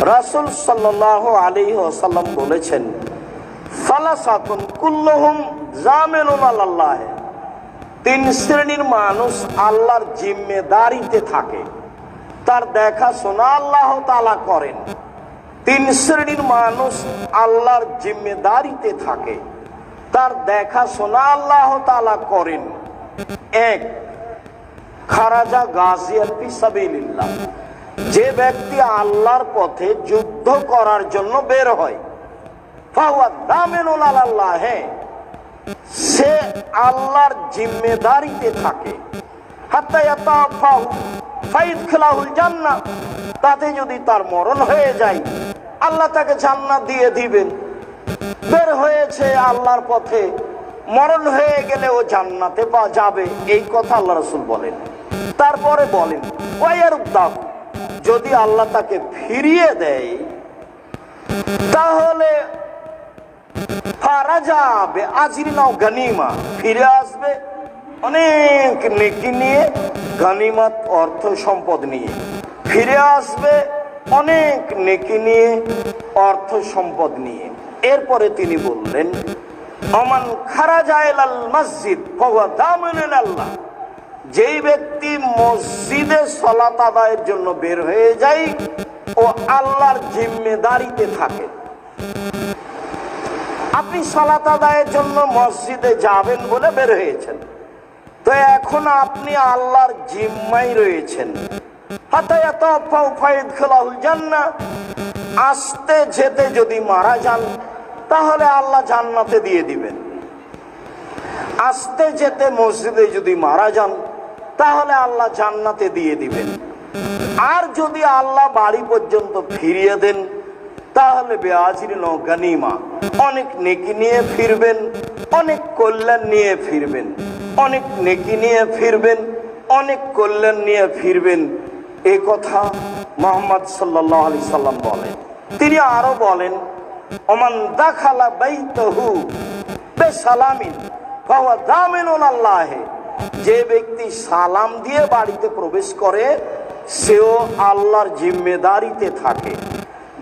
রাসুল সাল্লাহ আলী ওসাল্লাম বলেছেন ফালাসাতুন কুল্লহুম জামেনুন আল্লাহ তিন শ্রেণির মানুষ আল্লাহর জিম্মেদারিতে থাকে। তার দেখাশোনা আল্লাহ তালা করেন। তিন শ্রেণির মানুষ আল্লাহর জিম্মেদারিতে থাকে। তার দেখাশোনা আল্লাহ তালা করেন। এক, খারাজা গাজিয়াল পিসাবিল্লাহ যে ব্যক্তি আল্লাহর পথে যুদ্ধ করার জন্য বের হয় সে আল্লাহর জিম্মেদারিতে থাকে। তাতে যদি তার মরণ হয়ে যায়, আল্লাহ তাকে জান্নাত দিয়ে দিবেন। বের হয়েছে আল্লাহর পথে, মরণ হয়ে গেলে ও জান্নাতে পা যাবে, এই কথা আল্লাহ রসুল বলেন। তারপরে বলেন ওয়ার উদ্দাহ যদি আল্লাহ তাকে ফিরিয়ে দেয়, তাহলে যাবে গানিমা। ফিরে আসবে অনেক নেকি নিয়ে, গানিমাত, অর্থ সম্পদ নিয়ে। ফিরে আসবে অনেক নেকি নিয়ে, অর্থ সম্পদ নিয়ে। এরপরে তিনি বললেন, অমান খারাজাইলাল মসজিদ আল্লাহ যেই ব্যক্তি মসজিদে সলাত আদায়ের জন্য বের হয়ে যায়, ও আল্লাহর জিম্মেদারিতে থাকে। আপনি সলাত আদায়ের জন্য মসজিদে যাবেন বলে বের হয়েছেন। তো এখন আপনি আল্লাহর জিম্মাই রয়েছেন। আসতে যেতে যদি মারা যান, তাহলে আল্লাহ জান্নাতে দিয়ে দিবেন। আসতে যেতে মসজিদে যদি মারা যান তাহলে আল্লাহ জান্নাতে দিয়ে দিবেন। আর যদি আল্লাহ বাড়ি পর্যন্ত ফিরিয়ে দেন, তাহলে বেআজির গানিমা। অনেক নেকি নিয়ে ফিরবেন, অনেক কল্যাণ নিয়ে ফিরবেন, অনেক নেকি নিয়ে ফিরবেন, অনেক কল্যাণ নিয়ে ফিরবেন। এ কথা মোহাম্মদ সাল্লাহ আলি সাল্লাম বলেন। তিনি আরও বলেন, ওমান দাখালা বাইতহু বেসালামিন, ফাহুয়া দামিনুল আল্লাহে। যে ব্যক্তি সালাম দিয়ে বাড়িতে প্রবেশ করে, সেও আল্লাহর জিম্মেদারিতে থাকে।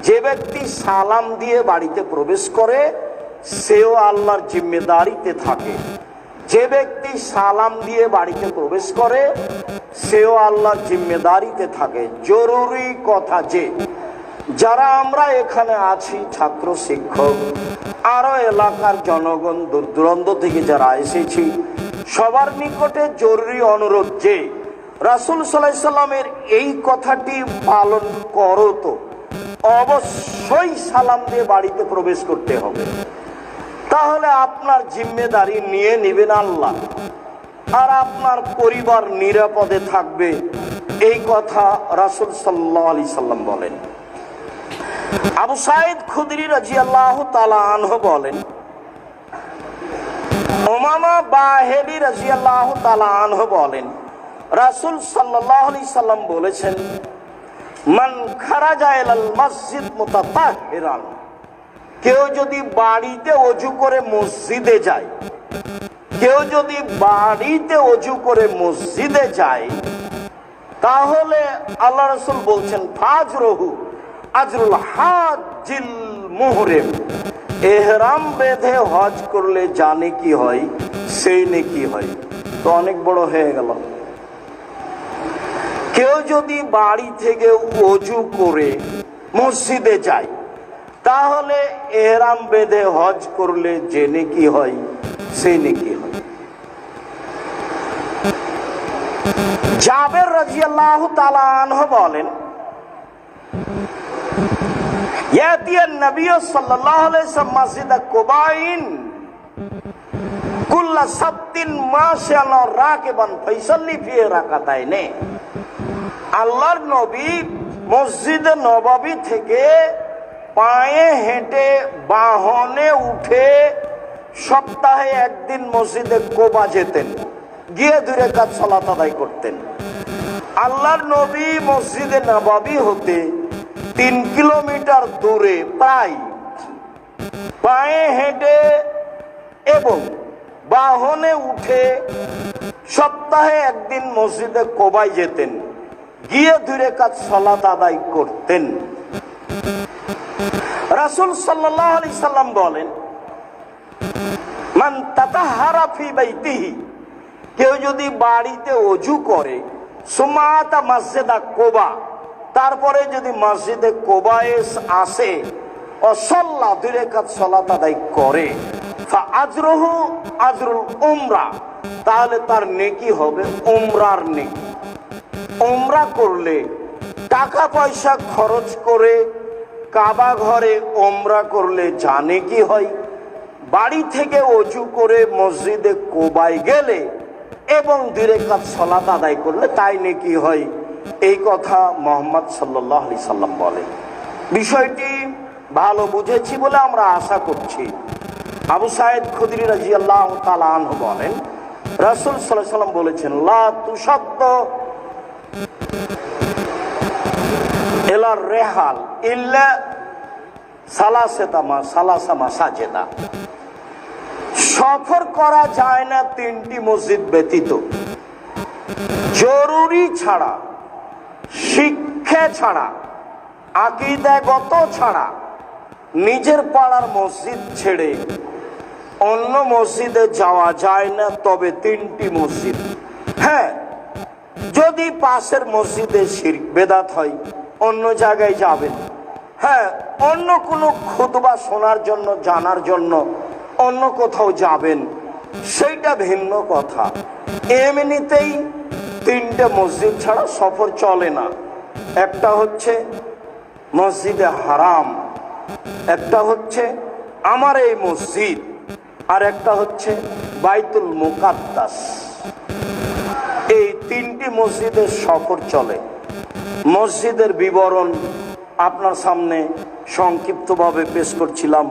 যে ব্যক্তি সালাম দিয়ে বাড়িতে প্রবেশ করে, সেও আল্লাহর জিম্মেদারিতে থাকে। যে ব্যক্তি সালাম দিয়ে বাড়িতে প্রবেশ করে, সেও আল্লাহর জিম্মেদারিতে থাকে। জরুরি কথা যে, যারা আমরা এখানে আছি ছাত্র শিক্ষক, আরও এলাকার জনগণ দূর দূরান্ত থেকে যারা এসেছি সবার নিকটে জরুরি অনুরোধ যে, রাসুল সাল্লাহ সাল্লামের এই কথাটি পালন করো তো। অবশ্যই সালাম দিয়ে বাড়িতে প্রবেশ করতে হবে। তাহলে আপনার জিম্মেদারি নিয়ে নেবেন আল্লাহ। আর আপনার পরিবার নিরাপদে থাকবে, এই কথা রাসুল সাল্লাহ আলি সাল্লাম বলেন। আবু সাইদ খুদরি রাজি আল্লাহ আনহ বলেন ওমামা বাহেলি রাজি আল্লাহ আনহ বলেন, রাসুল সাল্লাহ আলি সাল্লাম বলেছেন, মান খারাজা এলাল মসজিদ মুতাতাহিরান। কেউ যদি বাড়িতে অজু করে মসজিদে যায়, কেউ যদি বাড়িতে অজু করে মসজিদে যায়, তাহলে আল্লাহ রসুল বলছেন ফাজ রহু আজরুল হাজিল মোহরেম। এহরাম বেঁধে হজ করলে জানে কি হয়, সেই নেকি হয়। তো অনেক বড় হয়ে গেল। কেউ যদি বাড়ি থেকে অজু করে মসজিদে যায়, তাহলে এহরাম বেঁধে হজ করলে যে নেকি হয় সেই নেকি হয়। জাবের রাজিয়াল্লাহ তালানহ বলেন নবী আল্লাহর নবী মসজিদে নবাবী থেকে পায়ে হেঁটে বাহনে উঠে সপ্তাহে একদিন মসজিদে কোবা যেতেন, গিয়ে দূরে কাজ সলাত আদায় করতেন। আল্লাহর নবী মসজিদে নবাবী হতে তিন কিলোমিটার দূরে প্রায় পায়ে হেঁটে এবং বাহনে উঠে সপ্তাহে একদিন মসজিদে কোবাই যেতেন। গিয়ে দূরে কাজ সলাত আদায় করতেন। রাসূল সাল্লাল্লাহু আলাইহি সাল্লাম বলেন, মান তাতাহারা ফি বাইতিহি কেউ যদি বাড়িতে অজু করে সুমাতা মসজিদা কোবা তারপরে যদি মসজিদে কোবায় আসে অসল্লা দুই রেখাত সলাত আদায় করে আজরহু আজরুল উমরা, তাহলে তার নেকি হবে উমরার নেকি। উমরা করলে টাকা পয়সা খরচ করে কাবা ঘরে ওমরা করলে জানে কি হয়। বাড়ি থেকে অজু করে মসজিদে কোবায় গেলে এবং দূরে কাজ সলাত আদায় করলে তাই নাকি হয়। এই কথা মোহাম্মদ সাল্লাহ আলি সাল্লাম বলে বিষয়টি ভালো বুঝেছি বলে আমরা আশা করছি। আবু সাইদ খুদরি রাজি আল্লাহ বলেন, রাসুল সাল্লাহ সাল্লাম বলেছেন, লা এলার রেহাল ইল্লা সালাসেতামা সালাসামা সাজেদা সফর করা যায় না তিনটি মসজিদ ব্যতীত। জরুরি ছাড়া শিক্ষা ছাড়া, আকিদাগত ছাড়া নিজের পাড়ার মসজিদ ছেড়ে অন্য মসজিদে যাওয়া যায় না, তবে তিনটি মসজিদ। হ্যাঁ যদি পাশের মসজিদে শিরক, বেদাত হয়, অন্য জায়গায় যাবেন। হ্যাঁ অন্য কোনো খুতবা শোনার জন্য, জানার জন্য অন্য কোথাও যাবেন। সেইটা ভিন্ন কথা। এমনিতেই তিনটে মসজিদ ছাড়া সফর চলে না। একটা হচ্ছে মসজিদে হারাম, একটা হচ্ছে আমার এই মসজিদ, আর একটা হচ্ছে বাইতুল মুকাদ্দাস। এই তিনটি মসজিদের সফর চলে। মসজিদের বিবরণ আপনার সামনে সংক্ষিপ্তভাবে পেশ করছিলাম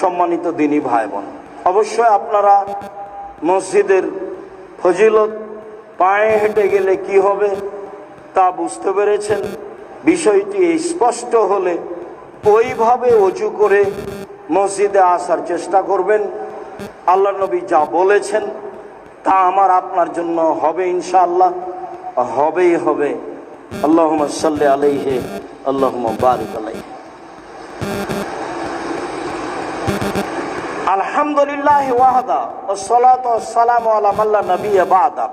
সম্মানিত দিনী ভাই বোন অবশ্যই আপনারা মসজিদের ফজিলত পায়ে হেঁটে গেলে কি হবে তা বুঝতে পেরেছেন? বিষয়টি স্পষ্ট হলে ওইভাবে অজু করে মসজিদে আসার চেষ্টা করবেন। আল্লাহ নবী যা বলেছেন তা আমার আপনার জন্য হবে ইনশাআল্লাহ। হবেই হবে। আল্লাহ সাল্লি আলাইহে আল্লাহ বারিক আলাইহে। আলহামদুলিল্লাহ ওয়াহাদা ওসলাত সালাম আলা আল্লাহ নবী বাদা।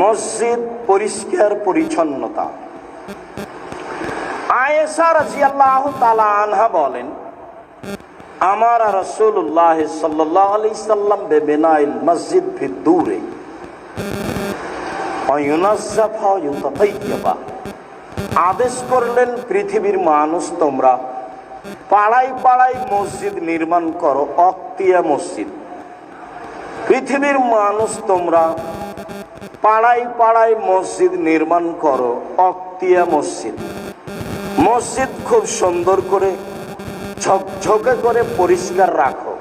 মসজিদ পরিষ্কার, পরিচ্ছন্নতা। আয়েশা রাজিয়াল্লাহ তালা আনহা বলেন, আমার সাল্লাম বেবেনাইল মসজিদ দূরে। আদেশ করলেন পৃথিবীর মানুষ তোমরা পাড়ায় পাড়ায় মসজিদ নির্মাণ করো, অক্তিয়া মসজিদ। পৃথিবীর মানুষ তোমরা পাড়ায় পাড়ায় মসজিদ নির্মাণ করো, অক্তিয়া মসজিদ। মসজিদ খুব সুন্দর করে ঝকঝকে করে পরিষ্কার রাখো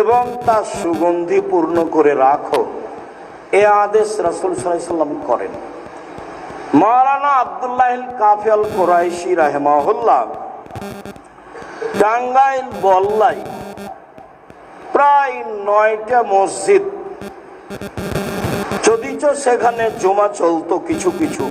এবং তা সুগন্ধিপূর্ণ করে রাখো, এ আদেশ রাসুল সাল্লাম করেন। মাওলানা আবদুল্লাহ কাফিয়াল কোরাইশি রাহেমাহুল্লাহ, টাঙ্গাইল বল্লাই প্রায় নয়টা মসজিদ। যদিচ সেখানে জমা চলতো কিছু কিছু।